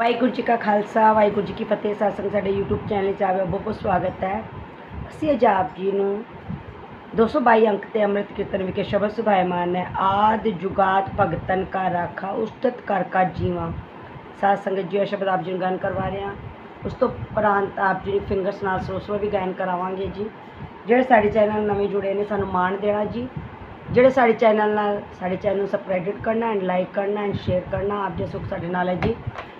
ਵਾਹਿਗੁਰੂ ਜੀ ਕਾ ਖਾਲਸਾ, ਵਾਹਿਗੁਰੂ ਜੀ ਕੀ ਫਤਿਹ। ਸਾਸੰਗ ਸਾਡੇ YouTube channel 'ਚ ਆਵੇ ਬਹੁਤ ਬਹੁਤ ਸਵਾਗਤ ਹੈ। ਅਸੀਂ ਅੱਜ ਆਪ ਜੀ ਨੂੰ 222 ਅੰਕ ਤੇ ਅੰਮ੍ਰਿਤ ਕੀਰਤਨ ਵਿਖੇ ਸ਼ਬਦ ਸੁਭਾਇਮਾਨ ਹੈ। ਆਦ ਜੁਗਾਤ ਭਗਤਨ ਕਾ ਰਾਖਾ, ਉਸਤਤ ਕਰ ਕਾ ਜੀਵਾ। ਸਾਧ ਜੀ, ਇਹ ਸ਼ਬਦ ਆਪ ਜੀ ਨੂੰ ਗਾਇਨ ਕਰਵਾ ਰਹੇ ਹਾਂ। ਉਸ ਤੋਂ ਉਪਰੰਤ ਆਪ ਜੀ ਫਿੰਗਰਸ ਨਾਲ ਸੋਸੋ ਵੀ ਗਾਇਨ ਕਰਾਵਾਂਗੇ ਜੀ। ਜਿਹੜੇ ਸਾਡੇ ਚੈਨਲ ਨਵੇਂ ਜੁੜੇ ਨੇ, ਸਾਨੂੰ ਮਾਣ ਦੇਣਾ ਜੀ। ਜਿਹੜੇ ਸਾਡੇ ਚੈਨਲ ਨਾਲ, ਸਾਡੇ ਚੈਨਲ ਨੂੰ ਸਬਸਕ੍ਰਾਈਬ ਕਰਨਾ ਐਂਡ ਲਾਈਕ ਕਰਨਾ ਐਂਡ ਸ਼ੇਅਰ ਕਰਨਾ, ਆਪ ਜੀ ਸੁਖ ਸਾਡੇ ਨਾਲ ਹੈ ਜੀ।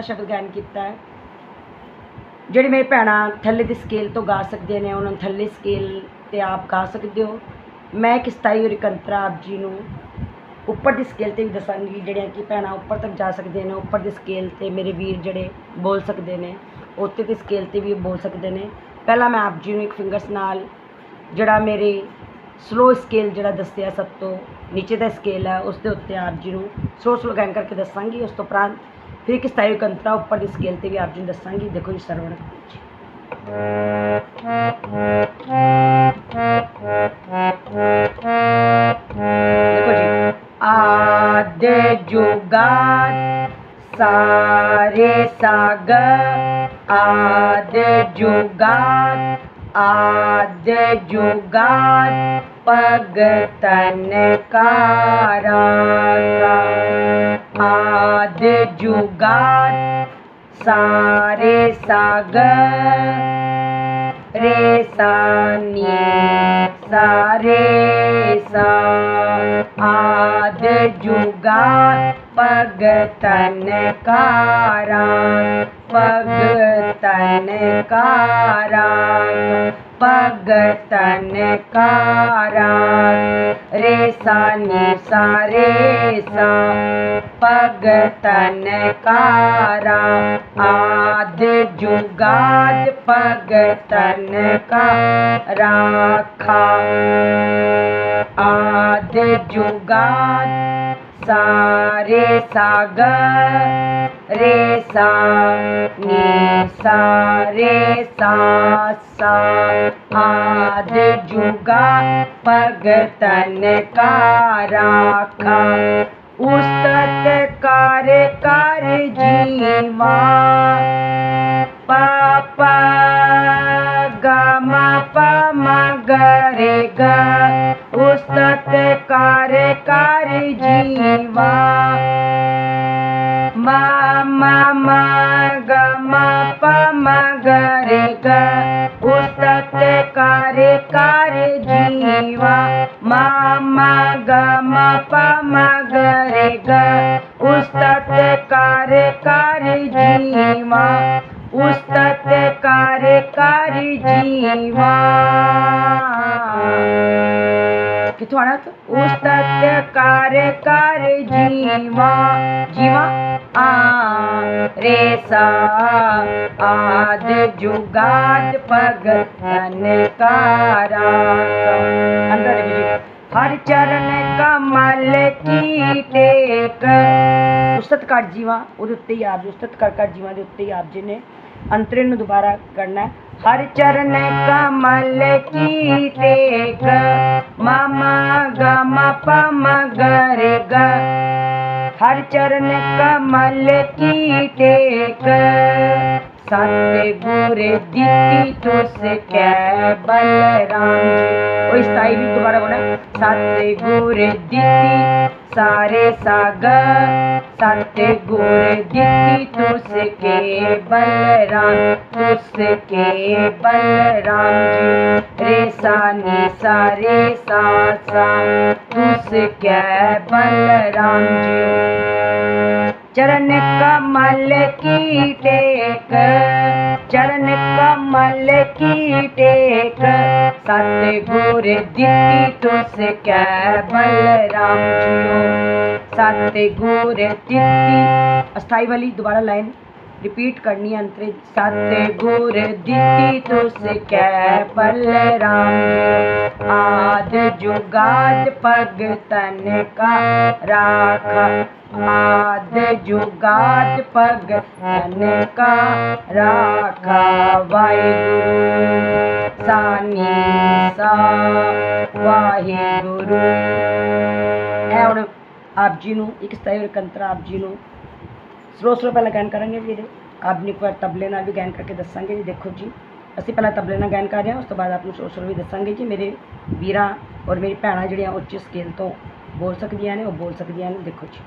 ਸਾਸੰਗ ਸ਼ਬਦ ਗਾਇਨ ਕੀਤਾ ਹੈ। ਜਿਹੜੀ ਮੇਰੀ ਭੈਣਾਂ ਥੱਲੇ ਦੀ ਸਕੇਲ ਤੋਂ ਗਾ ਸਕਦੇ ਨੇ, ਉਹਨਾਂ ਨੂੰ ਥੱਲੇ ਸਕੇਲ ਤੇ ਆਪ ਗਾ ਸਕਦੇ ਹੋ। ਮੈਂ ਇੱਕ ਸਤਾਈ ਔਰ ਕੰਤਰਾ ਆਪ ਜੀ ਨੂੰ ਉੱਪਰ ਦੀ ਸਕੇਲ ਤੇ ਵੀ ਦੱਸਾਂਗੀ, ਜਿਹੜੀਆਂ ਕਿ ਭੈਣਾਂ ਉੱਪਰ ਤੱਕ ਜਾ ਸਕਦੇ ਨੇ, ਉੱਪਰ ਦੀ ਸਕੇਲ ਤੇ ਮੇਰੇ ਵੀਰ ਜਿਹੜੇ ਬੋਲ ਸਕਦੇ ਨੇ, ਉੱਤੇ ਦੀ ਸਕੇਲ ਤੇ ਵੀ ਬੋਲ ਸਕਦੇ ਨੇ। ਪਹਿਲਾਂ ਮੈਂ ਆਪ ਜੀ ਨੂੰ ਇੱਕ ਫਿੰਗਰਸ ਨਾਲ ਜਿਹੜਾ ਮੇਰੇ ਸਲੋ ਸਕੇਲ ਜਿਹੜਾ ਦੱਸਿਆ ਸਭ ਤੋਂ ਨੀਚੇ ਦਾ ਸਕੇਲ ਹੈ, ਉਸ ਦੇ ਉੱਤੇ ਆਪ ਜੀ ਨੂੰ ਸਲੋ ਸਲੋ ਗਾਇਨ ਕਰਕੇ ਦੱਸਾਂਗੀ। ਉਸ ਤੋਂ ਉਪਰੰਤ फिर किस तरह कंतरा उपर के स्केल से भी आप जी दसा देखो जी सरवण आदे जुगान, सारे सागर आदे जुगान आदे जुगान पगतन कारा आद जुगार सारे साग रे सानी सारे सा। आद जुगार पगतनकारा पगतनकारा पगतनकारा। रे सा नि सा रे सा पगतनकारा आद जुगात् पग तनकार आद जुगा सा रे सा ग रे सा नी सा रे सा सा आद जुगा पगतन का राखा। उस्तत कार कार जीवा, पापा। ग म प म ग रे ग उस्तत कारे कारे जीवा। म म म प म ग रे ग जीवा। मामा म ग म प म ग रे ग जीवा। उस्तत ਕਰ ਜੀਵਾ ਕਿਥੋਂ ਆਣਾ ਉਸਤਤ ਕਰ ਕਰ ਜੀਵਾ ਜੀਵਾ ਆ ਰੇ ਸਾ ਆਦ ਜੁਗਾਦ ਭਗਤਨ ਕਾਰਾ ਅੰਦਰ ਦੇਖੋ ਜੀ ਹਰ ਚਰਨ ਕਮਲ ਕੀ ਟੇਕ ਉਸਤਤ ਕਰ ਜੀਵਾ ਉਹਦੇ ਉੱਤੇ ਹੀ ਆਪ ਜੀ ਉਸਤਤ ਕਰ ਕਰ ਜੀਵਾ ਦੇ ਉੱਤੇ ਹੀ ਆਪ ਜੀ ਨੇ अंतरिण दोबारा करना है। हर चरण कमल की टेक मामा गामा पम गर ग। हर चरण कमल की टेक सतगुर दीति तुस कै बलराम इस ताई भी दोबारा बोला सतगुर दीति सारे सागर सतगुर तुस के बलराम तुझके बलराम रे सा नि सा सा तुझके बलराम चरण कमल की टेक, चरण कमल की टेक। सतगुर दी तुझके बलराम साते गोरे दित्ती। अस्थाई वाली दोबारा लाइन रिपीट करनी अंतरित। साते गोरे दित्ती तुस कै बलराम। आद जुगाद पग तन का राखा। आद जुगाद पग तन का राखा। वाहे सानी सा वाहे गुरु ਆਪ ਜੀ ਨੂੰ, ਇੱਕ ਸਤਾਈ ਕੰਤਰਾ ਆਪ ਜੀ ਨੂੰ। ਸਲੋ ਸਲੋ ਪਹਿਲਾਂ ਗਾਇਨ ਕਰਾਂਗੇ ਵੀਰੇ ਆਪ ਜੀ ਇੱਕ ਵਾਰ ਤਬਲੇ ਨਾਲ ਵੀ ਗਾਇਨ ਕਰਕੇ ਦੱਸਾਂਗੇ ਜੀ, ਦੇਖੋ ਜੀ। ਅਸੀਂ ਪਹਿਲਾਂ ਤਬਲੇ ਨਾਲ ਗਾਇਨ ਕਰ ਰਹੇ ਹਾਂ, ਉਸ ਤੋਂ ਬਾਅਦ ਆਪ ਨੂੰ ਸਲੋ ਸਲੋ ਵੀ ਦੱਸਾਂਗੇ ਜੀ। ਮੇਰੇ ਵੀਰਾਂ ਔਰ ਮੇਰੀ ਭੈਣਾਂ ਜਿਹੜੀਆਂ ਉੱਚ ਸਕੇਲ ਤੋਂ ਬੋਲ ਸਕਦੀਆਂ ਨੇ, ਉਹ ਬੋਲ ਸਕਦੀਆਂ ਨੇ, ਦੇਖੋ ਜੀ।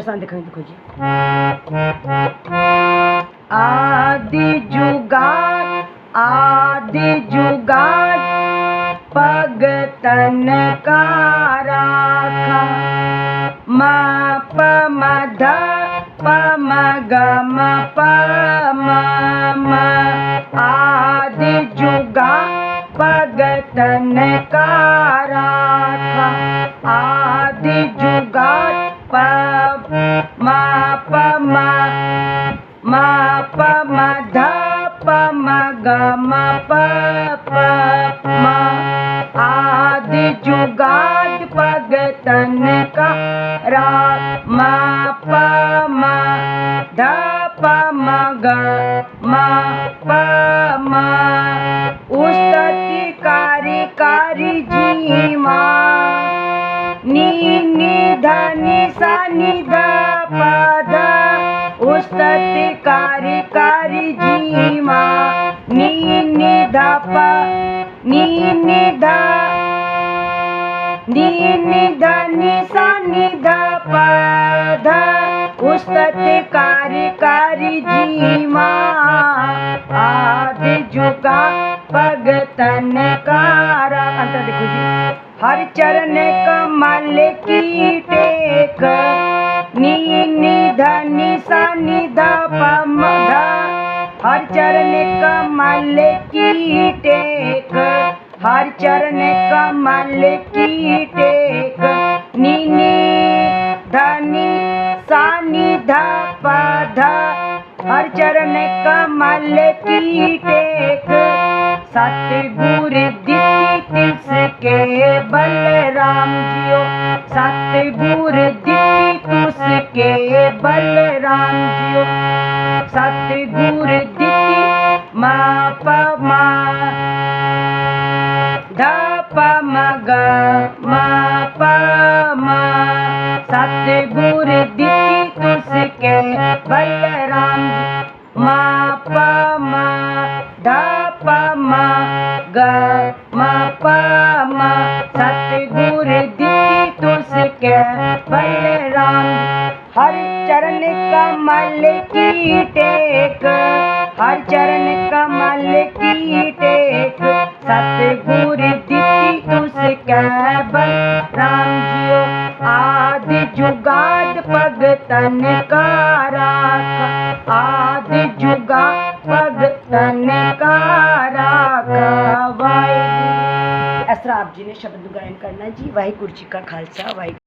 के साथ दिखाई दिखाइए आदि जुगाड़ आदि जुगाड़, पगतन का राखा। मा प मध प म ग म। प म आदि जुगा पग तन का राखा। आदि जुगा प ma ma pa ma dha pa ma ga ma pa pa ma आदि जुगाद पगतन का रा मा प ध मग मा पा आदुगाद पगतन कारा मा प ध मग उनिधनि सनिध स्तति कारि कारि जीमा नी निधा प, नी निधा नी निधा निसा निधा प, ध, उस्तति कारि कारि जीमा आदि जुगा भगतन कारा। अंत देखो जी। हर चरण कमल की टेक नी नी धनी सा नी हर चरण कमल की टेक, हर चरण कमल की टेक। नी नी धनी नी सा नी ध, हर चरण कमल की टेक। सतगुर दिति के बलराम जियो सतगुर दिति तुसके बलराम जियो। सतगुर दिति मा प ध प म ग म प म। सतगुर दिति तुसके बलराम। ਕਰਨਾ ਜੀ ਵਾਹਿਗੁਰੂ ਜੀ ਕਾ ਖਾਲਸਾ ਵਾਹਿਗੁਰੂ